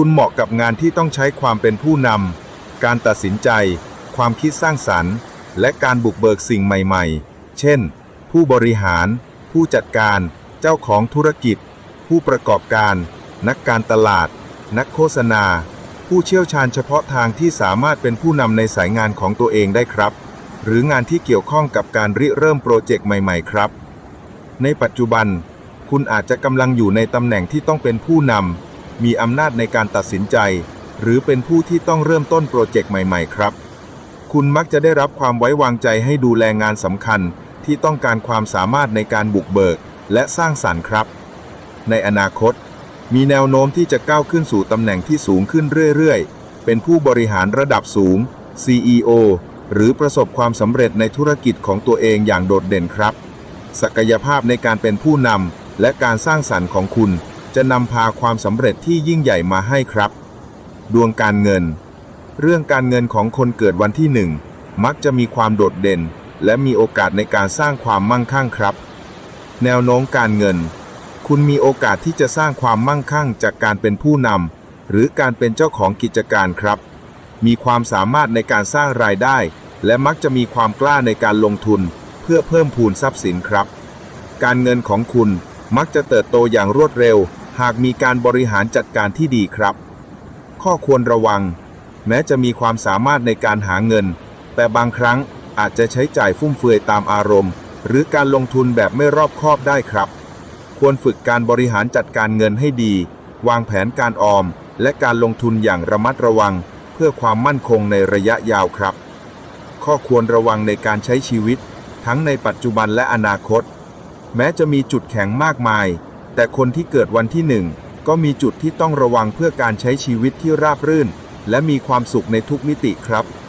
คุณเหมาะกับงานที่ต้องใช้ความเป็นผู้นำ การตัดสินใจ ความคิดสร้างสรรค์ และการบุกเบิกสิ่งใหม่ๆ เช่น ผู้บริหาร ผู้จัดการ เจ้าของธุรกิจ ผู้ประกอบการ นักการตลาด นักโฆษณา ผู้เชี่ยวชาญเฉพาะทางที่สามารถเป็นผู้นำในสายงานของตัวเองได้ครับ หรืองานที่เกี่ยวข้องกับการริเริ่มโปรเจกต์ใหม่ๆ ครับ ในปัจจุบัน คุณอาจจะกำลังอยู่ในตำแหน่งที่ต้องเป็นผู้นำ มีอำนาจในการตัดสินใจ หรือเป็นผู้ที่ต้องเริ่มต้นโปรเจกต์ใหม่ ๆ ครับ คุณมักจะได้รับความไว้วางใจให้ดูแลงานสำคัญ ที่ต้องการความสามารถในการบุกเบิก และสร้างสรรค์ครับ ในอนาคต มีแนวโน้มที่จะก้าวขึ้นสู่ตำแหน่งที่สูงขึ้นเรื่อยๆ เป็นผู้บริหารระดับสูง CEO หรือประสบความสำเร็จในธุรกิจของตัวเองอย่างโดดเด่นครับ ศักยภาพในการเป็นผู้นำและการสร้างสรรค์ของคุณ จะนำพาความสำเร็จที่ยิ่งใหญ่มาให้ครับ ดวงการเงิน เรื่องการเงินของคนเกิดวันที่หนึ่งมักจะมีความโดดเด่น และมีโอกาสในการสร้างความมั่งคั่งครับ แนวโน้มการเงิน คุณมีโอกาสที่จะสร้างความมั่งคั่งจากการเป็นผู้นำหรือการเป็นเจ้าของกิจการครับ มีความสามารถในการสร้างรายได้ และมักจะมีความกล้าในการลงทุน เพื่อเพิ่มพูนทรัพย์สินครับ การเงินของคุณ มักจะเติบโตอย่างรวดเร็ว หากมีการบริหารจัดการที่ดีครับ ข้อควรระวัง แม้จะมีความสามารถในการหาเงิน แต่บางครั้งอาจจะใช้จ่ายฟุ่มเฟือยตามอารมณ์ หรือการลงทุนแบบไม่รอบคอบได้ครับ ควรฝึกการบริหารจัดการเงินให้ดี วางแผนการออม และการลงทุนอย่างระมัดระวัง เพื่อความมั่นคงในระยะยาวครับ ข้อควรระวังในการใช้ชีวิต ทั้งในปัจจุบันและอนาคต แม้จะมีจุดแข็งมากมาย แต่คนที่เกิดวันที่หนึ่งก็มีจุดที่ต้องระวังเพื่อการใช้ชีวิตที่ราบรื่น และมีความสุขในทุกมิติครับ